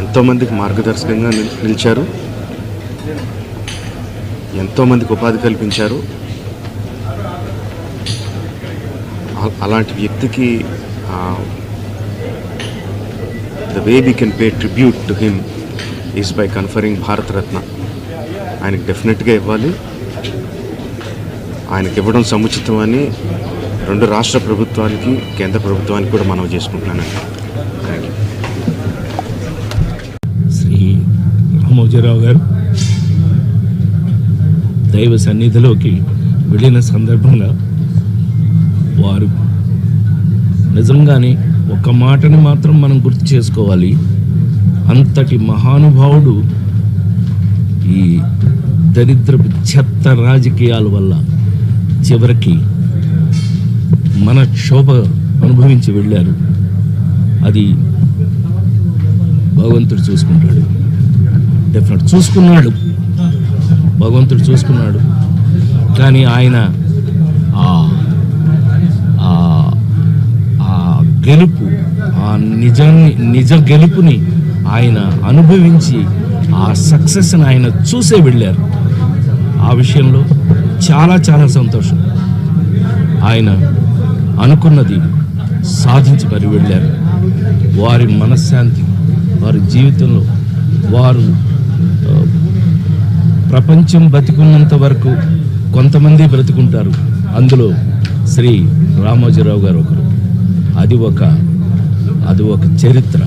ఎంతోమందికి మార్గదర్శకంగా నిలిచారు. ఎంతోమందికి ఉపాధి కల్పించారు. అలాంటి వ్యక్తికి the way we can pay tribute to him. Is by conferring Bharat Ratna ఆయనకి డెఫినెట్గా ఇవ్వాలి. ఆయనకి ఇవ్వడం సముచితమని రెండు రాష్ట్ర ప్రభుత్వానికి కేంద్ర ప్రభుత్వానికి కూడా మనం చేసుకుంటున్నానండి థ్యాంక్ యూ శ్రీ రామోజీరావు గారు దైవ సన్నిధిలోకి వెళ్ళిన సందర్భంగా వారు నిజంగానే ఒక మాటని మాత్రం మనం గుర్తు చేసుకోవాలి. అంతటి మహానుభావుడు ఈ దరిద్రపు చెత్త రాజకీయాల వల్ల చివరికి మన క్షోభ అనుభవించి వెళ్ళారు. అది భగవంతుడు చూసుకుంటాడు. డెఫినెట్ చూసుకున్నాడు. భగవంతుడు చూసుకున్నాడు. కానీ ఆయన ఆ ఆ- ఆ గెలుపు ఆ నిజాన్ని నిజ గెలుపుని ఆయన అనుభవించి ఆ సక్సెస్ని ఆయన చూసే వెళ్ళారు. ఆ విషయంలో చాలా చాలా సంతోషం. ఆయన అనుకున్నది సాధించి మరి వెళ్ళారు. వారి మనశ్శాంతి వారి జీవితంలో వారు ప్రపంచం బతికున్నంత వరకు కొంతమంది బ్రతుకుంటారు. అందులో శ్రీ రామోజీరావు గారు ఒకరు. అది ఒక అది ఒక చరిత్ర.